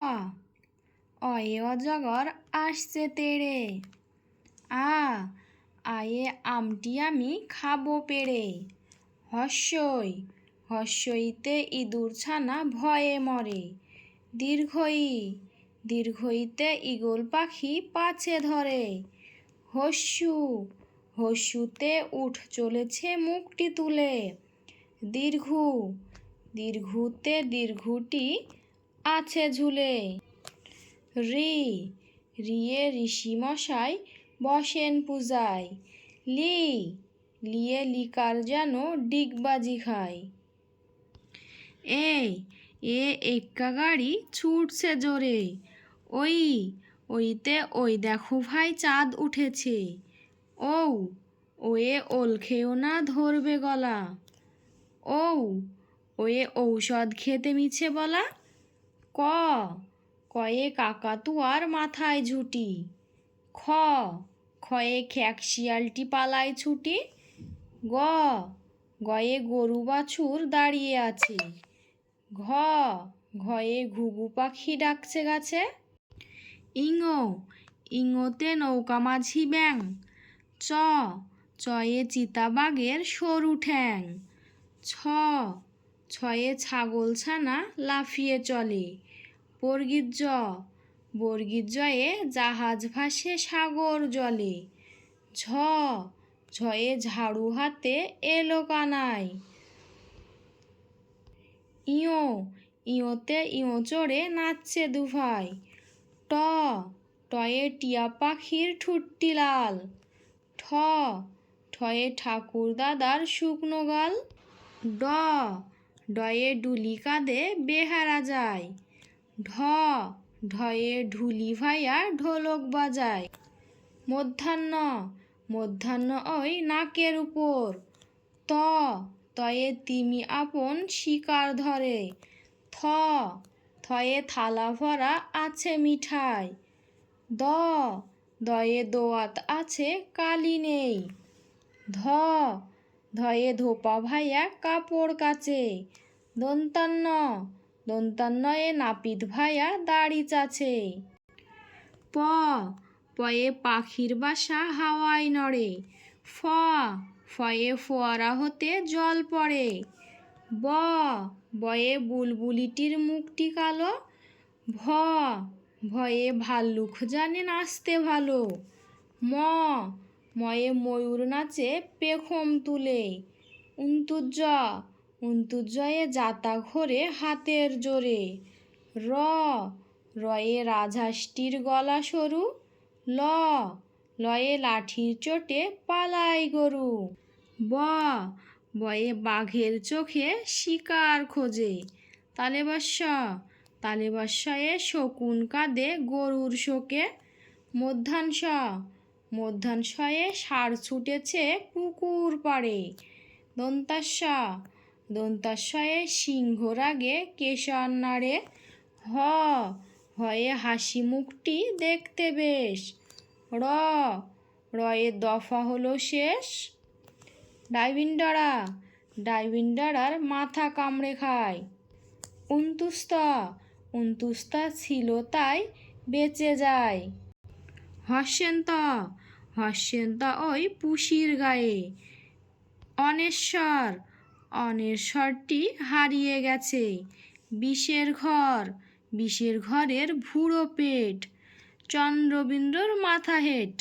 আ অয়ে অজগর আসছে তেড়ে। আ, আয়ে আমটি আমি খাব পেড়ে। হস্যই, হস্যইতে ইঁদুর ছানা ভয়ে মরে। দীর্ঘই, দীর্ঘইতে ঈগল পাখি পাছে ধরে। হস্যু, হস্যুতে উঠ চলেছে মুখটি তুলে। দীর্ঘু, দীর্ঘুতে দীর্ঘুটি আছে ঝুলে। রি, রিয়ে ঋষি মশাই বসেন পূজায়। লি, লিয়ে লিকার যেন ডিগবাজি খায়। এই, এ এক্কা গাড়ি ছুটছে জোরে। ওই, ওইতে ওই দেখো ভাই চাঁদ উঠেছে। ও ওয়ে ওল খেও না ধরবে গলা। ও ওয়ে ঔষধ খেতে মিছে বলা। ক। কয়ে কাকাতুয়ার মাথায় ঝুটি। খ। খয়ে খ্যাক শিয়ালটি পালায় ছুটি। গ। গয়ে গরু বাছুর দাঁড়িয়ে আছে। ঘ। ঘয়ে ঘুঘু পাখি ডাকছে গাছে। ইঙো। ইঙোতে নৌকা মাঝি ব্যাং। চ। চয়ে চিতাবাঘের সরু ঠ্যাং। ছ। ছয়ে ছাগল ছানা লাফিয়ে চলে। বর্গির জ বর্গির জয়ে জাহাজ ভাসে সাগর জলে। ঝ, ঝয়ে ঝাড়ু হাতে এলো কানাই ইয়ো, ইয়োতে ইয়ো চড়ে নাচছে দুভাই। ট, টয়ে টিয়া পাখির ঠুট্টি লাল। ঠ, ঠয়ে ঠাকুর দাদার শুকনো গাল। ড, ডয়ে ডুলি কাঁদে বেহারা যায়। ঢ, ঢয়ে ঢুলি ভাইয়া ঢোলক বাজায়। মধ্যাহ্ন মধ্যাহ্ন ওই নাকের উপর। ত, তয়ে তিমি আপন শিকার ধরে। থ, থয়ে থালা ভরা আছে মিঠাই। দ, দয়ে দোয়াত আছে কালি নেই। ধ, ধয়ে ধোপা ভাইয়া কাপড় কাচে। দন্তান্ন দন্তান্নয়ে নাপিত ভাইয়া দাড়ি চাছে। প, পয়ে পাখির বাসা হাওয়ায় নড়ে। ফ, ফয়ে ফোয়ারা হতে জল পড়ে। ব, বয়ে বুলবুলিটির মুখটি কালো। ভ, ভয়ে ভাল্লুক জানে নাচতে ভালো। ম, ময়ে ময়ূর নাচে পেখম তুলে। উন্তুজ উন্তুজয়ে যাতা ঘোরে হাতের জোরে। র, রয়ে রাজহাঁসটির গলা সরু। ল, লয়ে লাঠির চোটে পালাই গরু। ব, বয়ে বাঘের চোখে শিকার খোঁজে। তালেবাস্য, তালেবাস্যয়ে শকুন কাঁদে গরুর শোকে। মধ্যাংশ মধ্যাংশয়ে সার ছুটেছে পুকুর পাড়ে। দন্তাস্য দন্তাস্যয়ে সিংহ রাগে কেশর নাড়ে হ, হয়ে হাসি মুখটি দেখতে বেশ। র রয়ের দফা হলো শেষ। ডাইভিন্ডারা, ডাইভিন্ডারার মাথা কামড়ে খায়। উন্তুস্তা উন্তুস্তা ছিল তাই বেঁচে যায়। হস্যন্ত হস্যন্ত ওই পুষির গায়ে। অনেশ্বর অনেশ্বরটি হারিয়ে গেছে। বিষের ঘর বিষের ঘরের ভুড়ো পেট চন্দ্রবিন্দুর মাথা হেট।